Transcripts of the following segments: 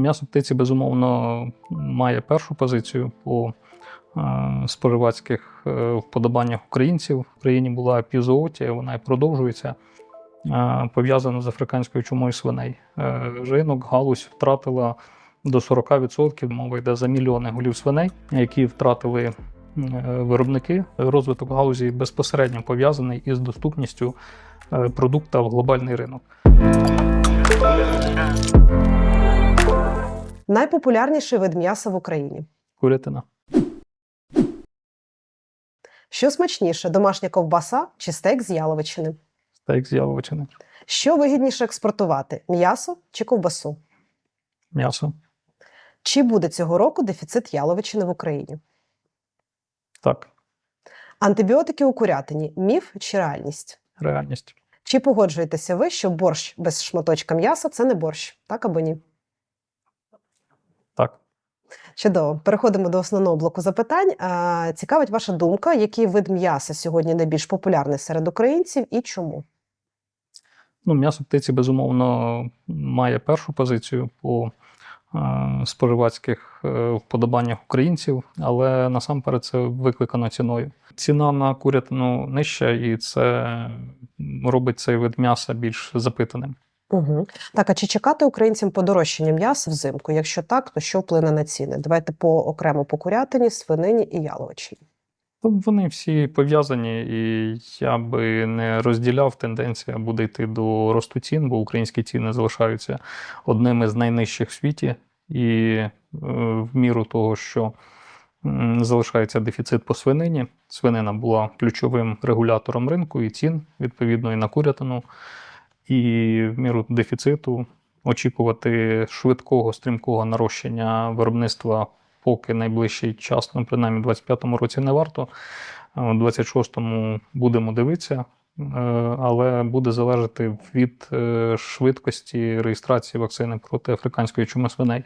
М'ясо птиці, безумовно, має першу позицію по е, споживацьких е, вподобаннях українців. В Україні була епізоотія, вона і продовжується. е, Пов'язана з африканською чумою свиней. Ринок галузь втратила до 40%. Мова йде за мільйони голів свиней, які втратили виробники. Розвиток галузі безпосередньо пов'язаний із доступністю продукта в глобальний ринок. Найпопулярніший вид м'яса в Україні. Курятина. Що смачніше, домашня ковбаса чи стейк з яловичини? Стейк з яловичини. Що вигідніше експортувати м'ясо чи ковбасу? М'ясо. Чи буде цього року дефіцит яловичини в Україні? Так, Антибіотики у курятині міф чи реальність? реальність. Чи погоджуєтеся ви, що борщ без шматочка м'яса це не борщ, так або ні? Чудово. Переходимо до основного блоку запитань. Цікавить ваша думка, який вид м'яса сьогодні найбільш популярний серед українців і чому? Ну, м'ясо птиці, безумовно, має першу позицію по споживацьких е, вподобаннях українців, але насамперед це викликано ціною. Ціна на курятину нижча, і це робить цей вид м'яса більш запитаним. Угу. Так, а чи чекати українцям подорожчання м'яса взимку? Якщо так, то що вплине на ціни? Давайте по окремо по курятині, свинині і яловичині. Вони всі пов'язані, і я би не розділяв. Тенденція буде йти до росту цін, бо українські ціни залишаються одними з найнижчих в світі, і е, в міру того, що залишається дефіцит по свинині. Свинина була ключовим регулятором ринку і цін, відповідно, і на курятину. І в міру дефіциту очікувати швидкого стрімкого нарощення виробництва поки найближчий час, ну принаймні в 25-му році не варто. У 26-му будемо дивитися, е, але буде залежати від е, швидкості реєстрації вакцини проти африканської чуми свиней.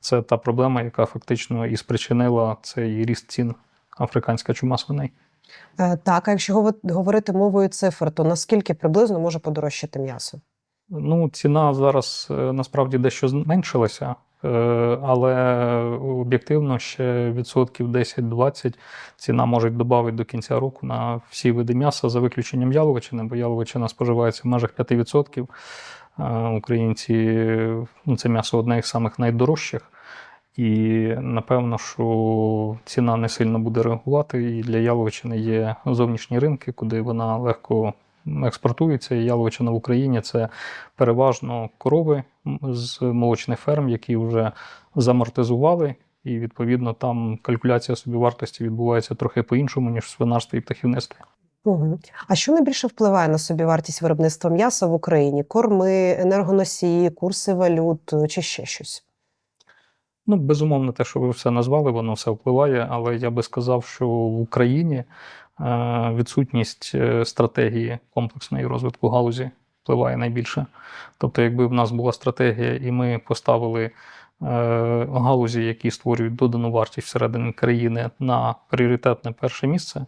Це та проблема, яка фактично і спричинила цей ріст цін африканська чума свиней. Е, так, а якщо гово- говорити мовою цифр, то наскільки приблизно може подорожчати м'ясо? Ну, ціна зараз е, насправді дещо зменшилася, е, але об'єктивно ще відсотків 10-20 ціна може додати до кінця року на всі види м'яса за виключенням яловичини, бо яловичина споживається в межах 5%. Е, Українці ну, це м'ясо одне із самих найдорожчих. І напевно, що ціна не сильно буде реагувати. І для яловичини є зовнішні ринки, куди вона легко експортується. Яловичина в Україні це переважно корови з молочних ферм, які вже замортизували. І відповідно там калькуляція собівартості відбувається трохи по-іншому, ніж в свинарстві і птахівництві. Угу. А що найбільше впливає на собівартість виробництва м'яса в Україні? Корми, енергоносії, курси валют чи ще щось? Ну, безумовно, те, що ви все назвали, воно все впливає, але я би сказав, що в Україні е, відсутність е, стратегії комплексної розвитку галузі впливає найбільше. Тобто, якби в нас була стратегія, і ми поставили е, галузі, які створюють додану вартість всередині країни на пріоритетне перше місце,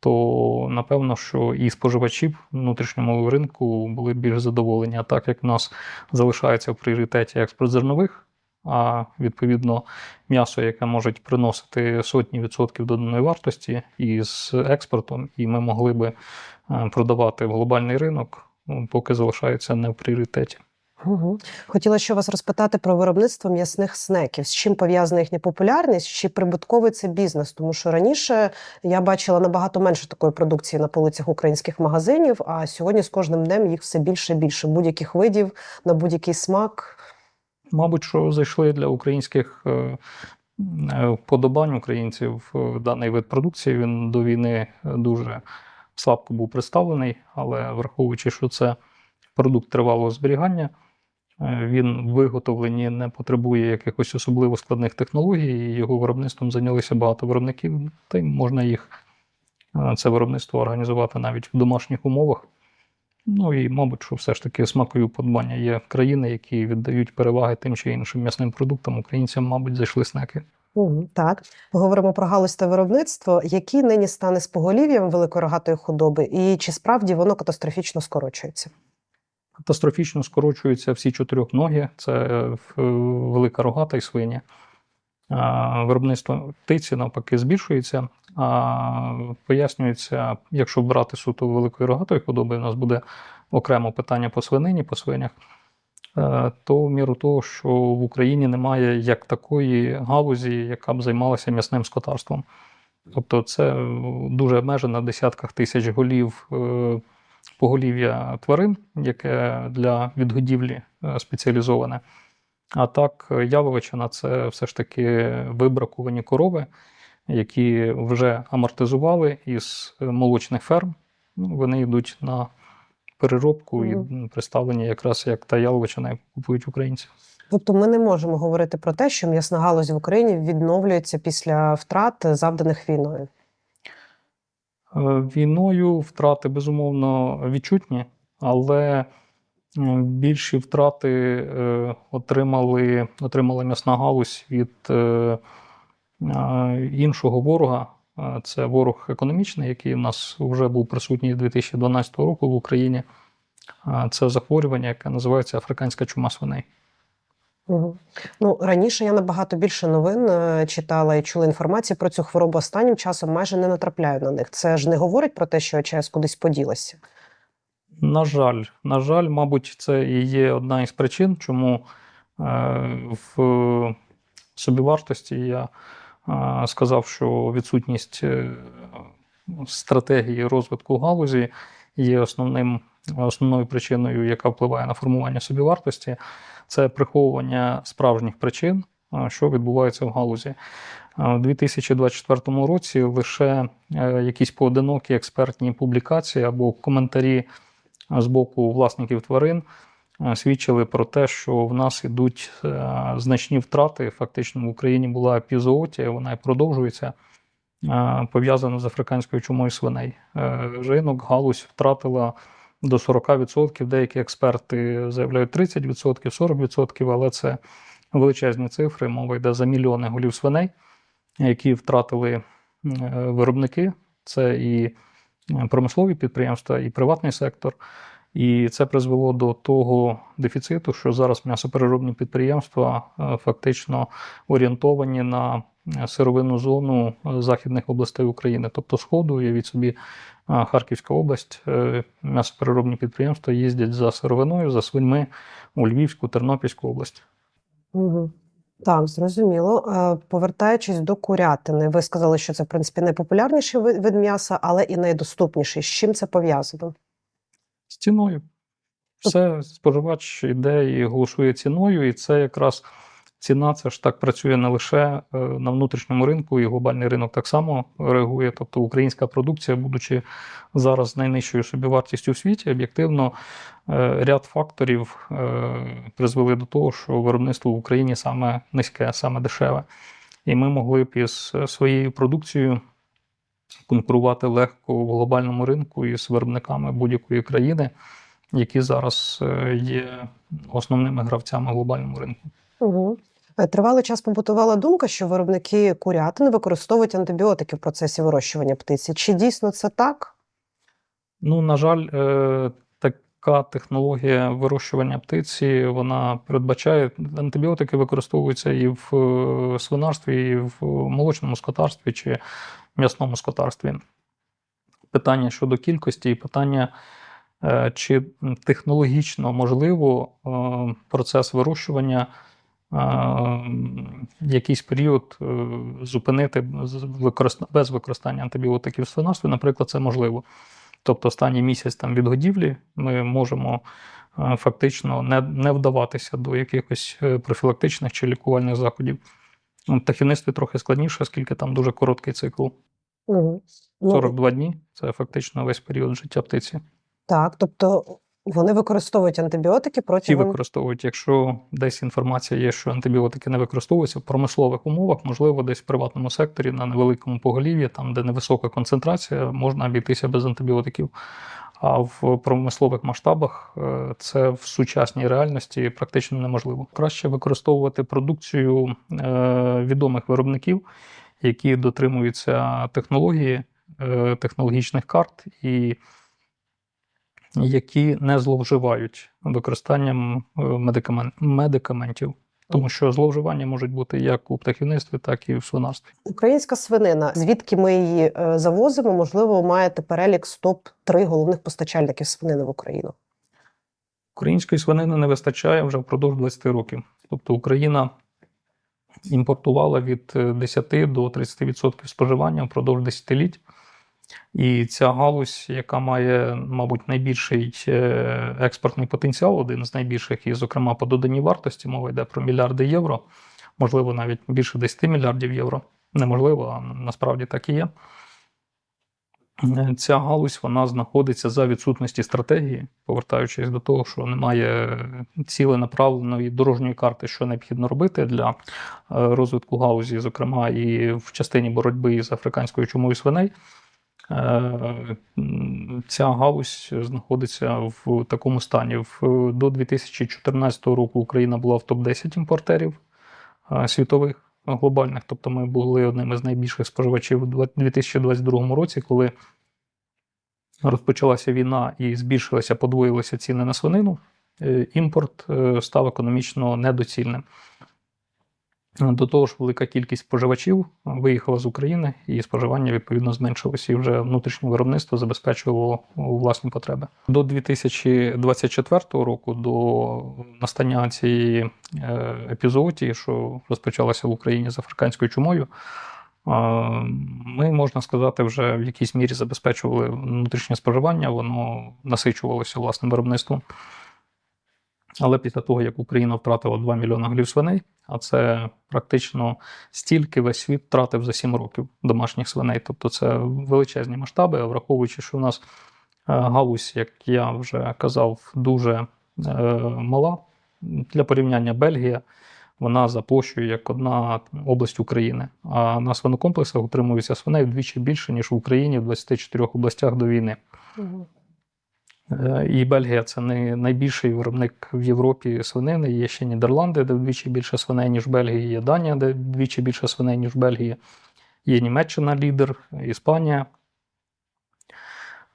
то напевно, що і споживачі в внутрішньому ринку були більш задоволені. А так як в нас залишається в пріоритеті експорт зернових, а відповідно м'ясо, яке може приносити сотні відсотків доданої вартості із експортом, і ми могли би е, продавати в глобальний ринок, ну, поки залишається не в пріоритеті. Угу. Хотіла ще вас розпитати про виробництво м'ясних снеків. З чим пов'язана їхня популярність? Чи прибутковий це бізнес? Тому що раніше я бачила набагато менше такої продукції на полицях українських магазинів, а сьогодні з кожним днем їх все більше і більше будь-яких видів на будь-який смак. Мабуть, що зайшли для українських е, е, вподобань українців е, даний вид продукції. Він до війни дуже слабко був представлений, але враховуючи, що це продукт тривалого зберігання, він в виготовленні не потребує якихось особливо складних технологій, і його виробництвом зайнялися багато виробників, та й можна їх це виробництво організувати навіть в домашніх умовах. Ну і, мабуть, що все ж таки смакові вподобання є країни, які віддають переваги тим чи іншим м'ясним продуктам. Українцям, мабуть, зайшли снеки. Так, поговоримо про галузь та виробництво. Які нині стане з поголів'ям великорогатої худоби, і чи справді воно катастрофічно скорочується? Катастрофічно скорочуються всі чотирьохногі, це е, велика рогата і свині. Виробництво птиці навпаки збільшується. А пояснюється, якщо брати суто великої рогатої худоби, у нас буде окремо питання по свинині, по свинях. Е, То в міру того, що в Україні немає як такої галузі, яка б займалася м'ясним скотарством. Тобто це дуже обмежено десятках тисяч голів е, поголів'я тварин, яке для відгодівлі е, спеціалізоване. А так, Яловичина це все ж таки вибракувані корови, які вже амортизували із молочних ферм. Ну, Вони йдуть на переробку і представлені якраз як та яловичина, яку купують українці. Тобто ми не можемо говорити про те, що м'ясна галузь в Україні відновлюється після втрат, завданих війною. Е, Війною втрати безумовно відчутні, але більші втрати е, отримали, отримала м'ясна галузь від е, е, іншого ворога. Це ворог економічний, який у нас вже був присутній з 2012 року в Україні. Це захворювання, яке називається африканська чума свиней. Угу. Ну раніше я набагато більше новин читала і чула інформацію про цю хворобу. Останнім часом майже не натрапляю на них. Це ж не говорить про те, що ЧАЕС кудись поділася. На жаль, на жаль, мабуть, це і є одна із причин, чому е, в собівартості я е, сказав, що відсутність е, стратегії розвитку галузі є основним, основною причиною, яка впливає на формування собівартості. Це приховування справжніх причин, що відбувається в галузі. У 2024 році лише якісь поодинокі експертні публікації або коментарі з боку власників тварин е, свідчили про те, що в нас ідуть е, значні втрати. Фактично в Україні була епізоотія, вона і продовжується, е, пов'язана з африканською чумою свиней. Ринок галузь втратила до 40%, деякі експерти заявляють 30%, 40%, але це величезні цифри. Мова йде за мільйони голів свиней, які втратили виробники. Це і промислові підприємства, і приватний сектор. І це призвело до того дефіциту, що зараз м'ясопереробні підприємства е, фактично орієнтовані на е, сировинну зону е, західних областей України, тобто Сходу, уявіть собі, Харківська область, м'ясопереробні підприємства їздять за сировиною, за свиньми у Львівську, Тернопільську область. Угу. Так, зрозуміло. Е, Повертаючись до курятини, ви сказали, що це в принципі найпопулярніший вид вид м'яса, але і найдоступніший. З чим це пов'язано? з ціною. Все споживач іде і голосує ціною, і це якраз ціна це ж так працює не лише е, на внутрішньому ринку, і глобальний ринок так само реагує. Тобто українська продукція, будучи зараз найнижчою собівартістю в світі, об'єктивно е, ряд факторів е, призвели до того, що виробництво в Україні саме низьке, саме дешеве. І ми могли б із своєю продукцією конкурувати легко в глобальному ринку із виробниками будь-якої країни, які зараз є основними гравцями глобальному ринку. Угу. Тривалий час побутувала думка, що виробники курятини використовують антибіотики в процесі вирощування птиці. Чи дійсно це так? Ну, на жаль, е, така технологія вирощування птиці вона передбачає антибіотики використовуються і в е, свинарстві, і в молочному скотарстві чи м'ясному скотарстві. Питання щодо кількості і питання, е, чи технологічно можливо е, процес вирощування е, якийсь період е, зупинити без використання антибіотиків в свинарстві, наприклад, це можливо. Тобто останній місяць там відгодівлі ми можемо е, фактично не, не вдаватися до якихось е, профілактичних чи лікувальних заходів. В птахівництві трохи складніше, оскільки там дуже короткий цикл. Угу. 42 дні це фактично весь період життя птиці. Так, тобто вони використовують антибіотики Ті протягом використовують, якщо десь інформація є, що антибіотики не використовуються в промислових умовах, можливо, десь в приватному секторі на невеликому поголів'ї, там де невисока концентрація, можна обійтися без антибіотиків. А в промислових масштабах е, це в сучасній реальності практично неможливо. Краще використовувати продукцію е, відомих виробників, які дотримуються технології, е, технологічних карт і які не зловживають використанням е, медикамен- медикаментів. Тому що зловживання можуть бути як у птахівництві, так і в свинарстві. Українська свинина, звідки ми її е, завозимо? Можливо, маєте перелік з топ 3 головних постачальників свинини в Україну. Української свинини не вистачає вже впродовж 20 років. Тобто Україна імпортувала від е, 10 до 30% споживання впродовж десятиліть. І ця галузь, яка має, мабуть, найбільший е, експортний потенціал, один з найбільших, і, зокрема, по доданій вартості, мова йде про мільярди євро, можливо, навіть більше 10 мільярдів євро. Неможливо, а насправді так і є. Ця галузь вона знаходиться за відсутності стратегії, повертаючись до того, що немає ціленаправленої дорожньої карти, що необхідно робити для е, розвитку галузі, зокрема і в частині боротьби з африканською чумою свиней. Е, Ця галузь знаходиться в такому стані. До 2014 року Україна була в топ-10 імпортерів е, світових глобальних, тобто ми були одним із найбільших споживачів у 2022 році, коли розпочалася війна і збільшилися, подвоїлися ціни на свинину, е, імпорт е, став економічно недоцільним. До того ж, велика кількість споживачів виїхала з України, і споживання відповідно зменшилося, і вже внутрішнє виробництво забезпечувало власні потреби. До 2024 року, до настання цієї е, епізоотії, що розпочалася в Україні з африканською чумою, ми, можна сказати, вже в якійсь мірі забезпечували внутрішнє споживання, воно насичувалося власним виробництвом. Але після того, як Україна втратила 2 мільйони голів свиней, а це практично стільки весь світ втратив за 7 років домашніх свиней. Тобто це величезні масштаби, враховуючи, що у нас е, галузь, як я вже казав, дуже е, мала. Для порівняння Бельгія, вона за як одна область України. А на свинокомплексах утримується свиней вдвічі більше, ніж в Україні в 24 областях до війни. Е, І Бельгія це не найбільший виробник в Європі свинини. Є ще Нідерланди, де вдвічі більше свиней, ніж Бельгії, є Данія, де вдвічі більше свиней, ніж в Бельгії, є Німеччина лідер, Іспанія.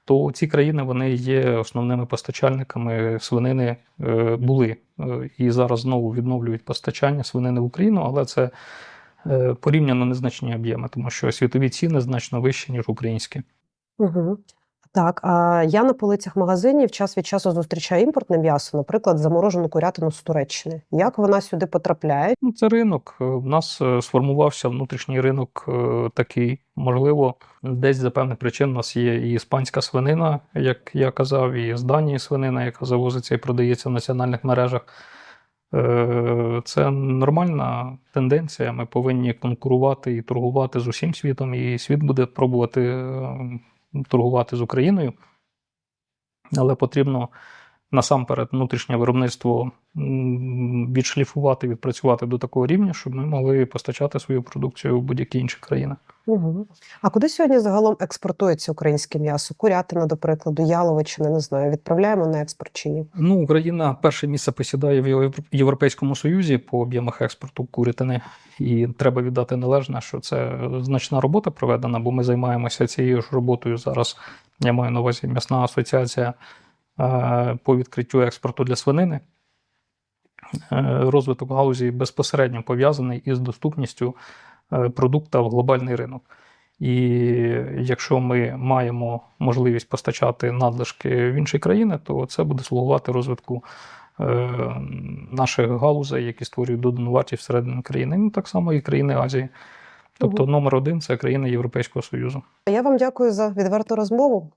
То ці країни вони є основними постачальниками свинини е, були е, і зараз знову відновлюють постачання свинини в Україну, але це порівняно незначні об'єми, тому що світові ціни значно вищі, ніж українські. Угу. Так, а я на полицях магазинів час від часу зустрічаю імпортне м'ясо, наприклад, заморожену курятину з Туреччини. Як вона сюди потрапляє? Ну, це ринок. Е, В нас е, сформувався внутрішній ринок е, такий. Можливо, десь за певних причин у нас є і іспанська свинина, як я казав, і з Данії свинина, яка завозиться і продається в національних мережах. Е, Це нормальна тенденція. Ми повинні конкурувати і торгувати з усім світом, і світ буде пробувати е, торгувати з Україною. Але потрібно насамперед внутрішнє виробництво відшліфувати, відпрацювати до такого рівня, щоб ми могли постачати свою продукцію в будь-які інші країни. Угу. А куди сьогодні загалом експортується українське м'ясо? Курятина, до прикладу, яловичина, не знаю, відправляємо на експорт чи ні? Ну, Україна перше місце посідає в Європейському Союзі по об'ємах експорту курятини, і треба віддати належне, що це значна робота проведена, бо ми займаємося цією ж роботою зараз. Я маю на увазі м'ясна асоціація е, по відкриттю експорту для свинини. Е, Розвиток галузі безпосередньо пов'язаний із доступністю продукта в глобальний ринок. І якщо ми маємо можливість постачати надлишки в інші країни, то це буде слугувати розвитку е, наших галузей, які створюють додану вартість всередині країни. Ну так само і країни Азії. Тобто, номер один це країни Європейського Союзу. Я вам дякую за відверту розмову.